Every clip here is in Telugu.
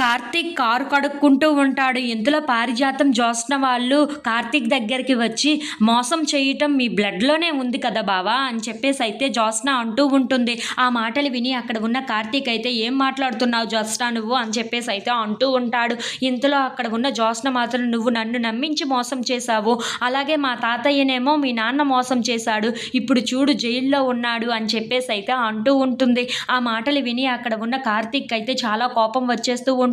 కార్తీక్ కారు కడుక్కుంటూ ఉంటాడు. ఇంతలో పారిజాతం జోస్న వాళ్ళు కార్తీక్ దగ్గరికి వచ్చి మోసం చేయటం మీ బ్లడ్లోనే ఉంది కదా బావా అని చెప్పేసి అయితే జోస్న అంటూ ఉంటుంది. ఆ మాటలు విని అక్కడ ఉన్న కార్తీక్ అయితే ఏం మాట్లాడుతున్నావు జోస్న నువ్వు? అని చెప్పేసి అయితే అంటూ ఉంటాడు. ఇంతలో అక్కడ ఉన్న జోస్న మాత్రం నువ్వు నన్ను నమ్మించి మోసం చేశావు. అలాగే మా తాతయ్యనేమో మీ నాన్న మోసం చేశాడు. ఇప్పుడు చూడు జైల్లో ఉన్నాడు అని చెప్పేసి అయితే అంటూ ఉంటుంది. ఆ మాటలు విని అక్కడ ఉన్న కార్తీక్ అయితే చాలా కోపం వచ్చేస్తూ ఉంటుంది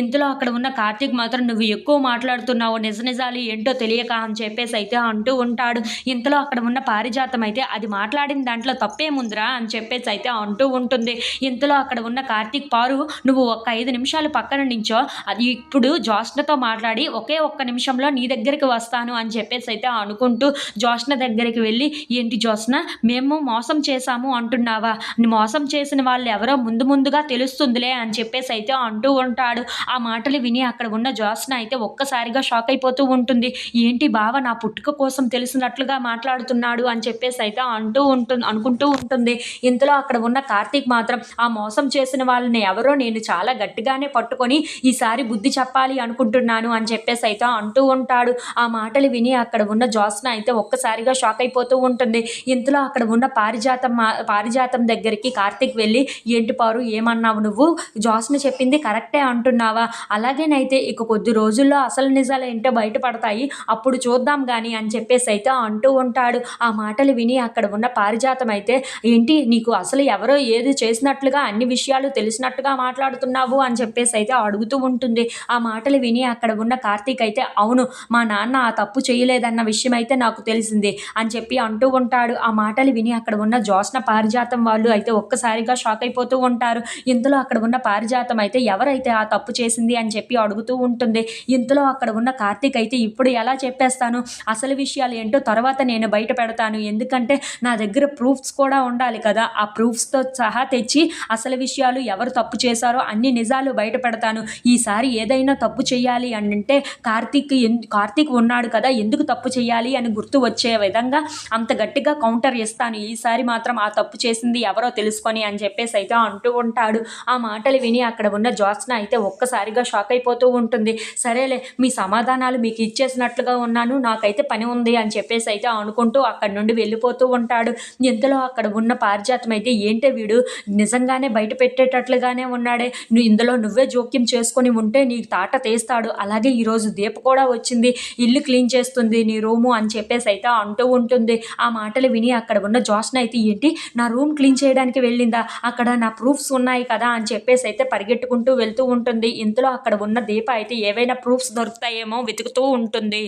ఇంతలో అక్కడ ఉన్న కార్తీక్ మాత్రం నువ్వు ఎక్కువ మాట్లాడుతున్నావు నిజ నిజాలు ఏంటో తెలియక అని చెప్పేసి అయితే అంటూ ఉంటాడు. ఇంతలో అక్కడ ఉన్న పారిజాతం అయితే అది మాట్లాడిన దాంట్లో తప్పేముందిరా అని చెప్పేసి అయితే అంటూ ఉంటుంది. ఇంతలో అక్కడ ఉన్న కార్తీక్ పారు నువ్వు ఒక ఐదు నిమిషాలు పక్కన నించో. అది ఇప్పుడు జోష్నతో మాట్లాడి ఒకే ఒక్క నిమిషంలో నీ దగ్గరికి వస్తాను అని చెప్పేసి అయితే అనుకుంటూ జోష్న దగ్గరికి వెళ్ళి ఏంటి జోష్న మేము మోసం చేశాము అంటున్నావా? మోసం చేసిన వాళ్ళు ఎవరో ముందు ముందుగా తెలుస్తుందిలే అని చెప్పేసి అయితే అంటూ ఉంటాడు ఆ మాటలు విని అక్కడ ఉన్న జోస్న అయితే ఒక్కసారిగా షాక్ అయిపోతూ ఉంటుంది. ఏంటి బావ నా పుట్టుక కోసం తెలిసినట్లుగా మాట్లాడుతున్నాడు అని చెప్పేసి అయితే అంటూ ఉంటుంది అనుకుంటూ ఉంటుంది. ఇంతలో అక్కడ ఉన్న కార్తీక్ మాత్రం ఆ మోసం చేసిన వాళ్ళని ఎవరో నేను చాలా గట్టిగానే పట్టుకొని ఈసారి బుద్ధి చెప్పాలి అనుకుంటున్నాను అని చెప్పేసి అయితే అంటూ ఉంటాడు. ఆ మాటలు విని అక్కడ ఉన్న జోస్న అయితే ఒక్కసారిగా షాక్ అయిపోతూ ఉంటుంది. ఇంతలో అక్కడ ఉన్న పారిజాతం మా- పారిజాతం దగ్గరికి కార్తీక్ వెళ్ళి ఏంటి పారు ఏమన్నావు నువ్వు? జోస్న చెప్పింది కరెక్ట్ అంటున్నావా? అలాగేనైతే ఇక కొద్ది రోజుల్లో అసలు నిజాలు ఏంటో బయటపడతాయి. అప్పుడు చూద్దాం కానీ అని చెప్పేసి అయితే అంటూ ఉంటాడు. ఆ మాటలు విని అక్కడ ఉన్న పారిజాతం అయితే ఏంటి నీకు అసలు ఎవరో ఏది చేసినట్లుగా అన్ని విషయాలు తెలిసినట్టుగా మాట్లాడుతున్నావు? అని చెప్పేసి అయితే అడుగుతూ ఉంటుంది. ఆ మాటలు విని అక్కడ ఉన్న కార్తీక్ అయితే అవును మా నాన్న ఆ తప్పు చేయలేదన్న విషయం అయితే నాకు తెలిసింది అని చెప్పి అంటూ ఉంటాడు. ఆ మాటలు విని అక్కడ ఉన్న జోస్న పారిజాతం వాళ్ళు అయితే ఒక్కసారిగా షాక్ అయిపోతూ ఉంటారు. ఇంతలో అక్కడ ఉన్న పారిజాతం అయితే ఎవరైతే ఆ తప్పు చేసింది అని చెప్పి అడుగుతూ ఉంటుంది. ఇంతలో అక్కడ ఉన్న కార్తీక్ అయితే ఇప్పుడు ఎలా చెప్పేస్తాను? అసలు విషయాలు ఏంటో తర్వాత నేను బయట పెడతాను. ఎందుకంటే నా దగ్గర ప్రూఫ్స్ కూడా ఉండాలి కదా. ఆ ప్రూఫ్స్తో సహా తెచ్చి అసలు విషయాలు ఎవరు తప్పు చేశారో అన్ని నిజాలు బయట పెడతాను. ఈసారి ఏదైనా తప్పు చేయాలి అని అంటే కార్తీక్ ఎన్- కార్తీక్ ఉన్నాడు కదా ఎందుకు తప్పు చేయాలి అని గుర్తు వచ్చే విధంగా అంత గట్టిగా కౌంటర్ ఇస్తాను. ఈసారి మాత్రం ఆ తప్పు చేసింది ఎవరో తెలుసుకొని అని చెప్పేసి అయితే అంటూ ఉంటాడు. ఆ మాటలు విని అక్కడ ఉన్న జాస్ జ్యోత్స్న అయితే ఒక్కసారిగా షాక్ అయిపోతూ ఉంటుంది. సరేలే మీ సమాధానాలు మీకు ఇచ్చేసినట్లుగా ఉన్నాను నాకైతే పని ఉంది అని చెప్పేసి అయితే అనుకుంటూ అక్కడి నుండి వెళ్ళిపోతూ ఉంటాడు. ఇంతలో అక్కడ ఉన్న పారిజాతం అయితే ఏంటే వీడు? నిజంగానే బయట పెట్టేటట్లుగానే ఉన్నాడే. నువ్వు ఇందులో నువ్వే జోక్యం చేసుకొని ఉంటే నీకు తాట తీస్తాడు. అలాగే ఈరోజు దీప కూడా వచ్చింది. ఇల్లు క్లీన్ చేస్తుంది నీ రూము అని చెప్పేసి అయితే అంటూ ఉంటుంది. ఆ మాటలు విని అక్కడ ఉన్న జోష్న అయితే ఏంటి? నా రూమ్ క్లీన్ చేయడానికి వెళ్ళిందా? అక్కడ నా ప్రూఫ్స్ ఉన్నాయి కదా అని చెప్పేసి అయితే పరిగెట్టుకుంటూ వెళుతూ ఉంటుంది. ఇంతలో అక్కడ ఉన్న దీప అయితే ఏవైనా ప్రూఫ్స్ దొరుకుతాయేమో వెతుకుతూ ఉంటుంది.